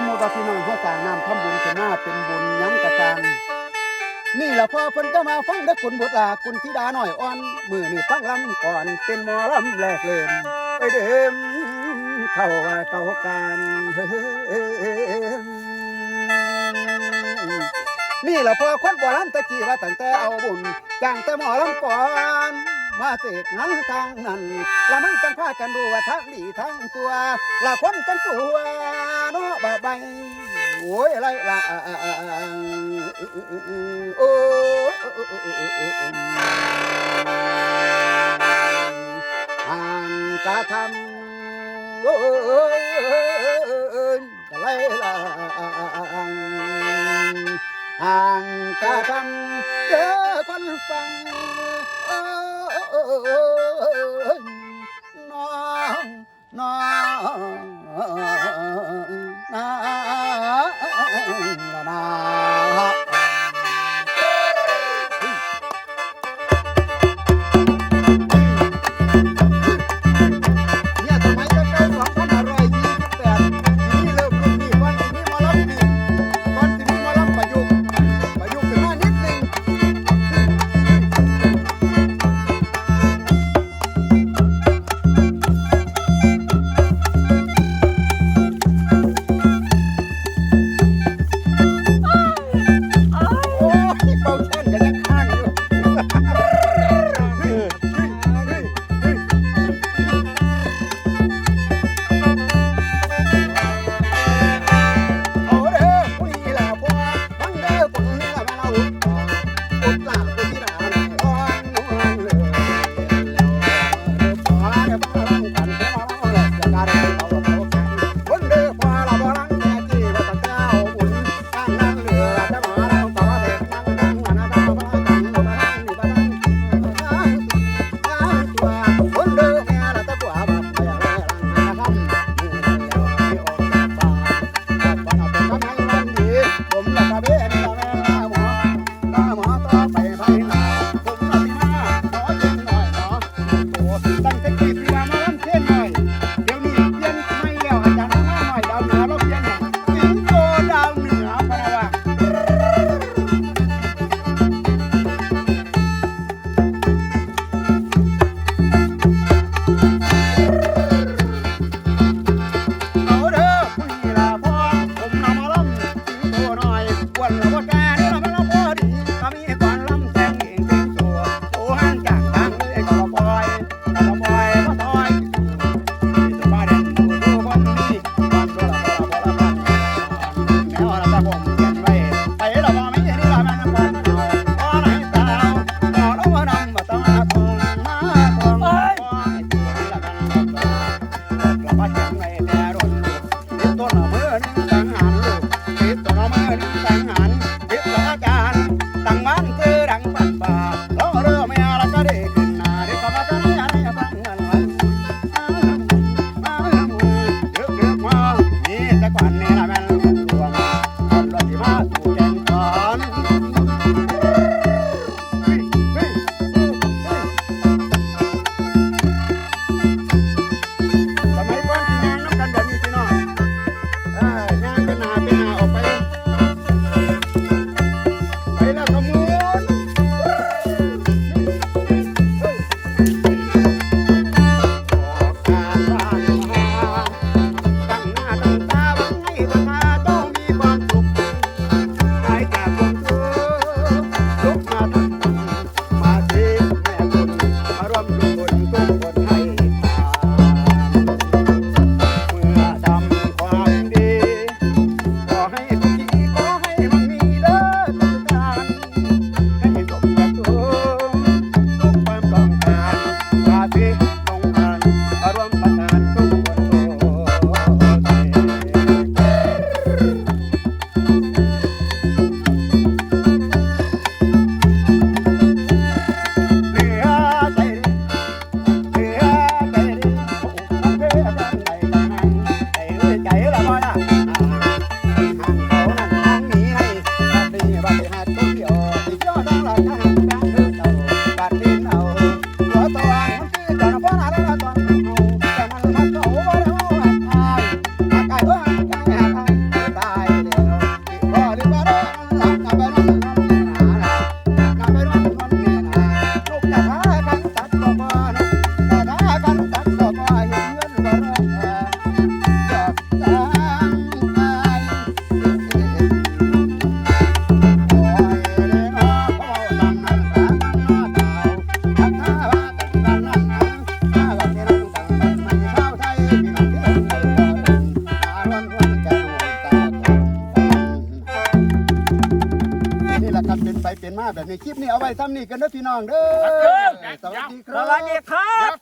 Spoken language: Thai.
มมติว่าพี่น้องเขาสร้างน้ำทำบุญขึ้นมาเป็นบุญยังกระจังนี่แหละพอเพิ่นก็มาฟังได้คุณบุตรลาคุณธิดาหน่อยอ่อน มือนี่ฟังลำก่อนเป็นมอลำแหลกเลิมไปเดิมเข้าว่าเข้ากันนี่แหละพอคนโบรานตะกี้ว่าตั้งแต่เอาบุญจ้างแต่หมอลำก่อน มาเสกนั้นทางนั้นละมันจังพากันรู้ว่าทั้งดีทั้งตัวละคนกันตัวนาะบ่ใบโอ้ยอะไรละโอ้อักะทำโอ้ยอะไรลังอ่างกะทำเด้อคนฟัง 恩恩 con la botana. I love แบบนี้คลิปนี้เอาไว้ซ้ำนี่กันเด้อพี่น้องเด้อสวัสดีคสรับวัสดีครับ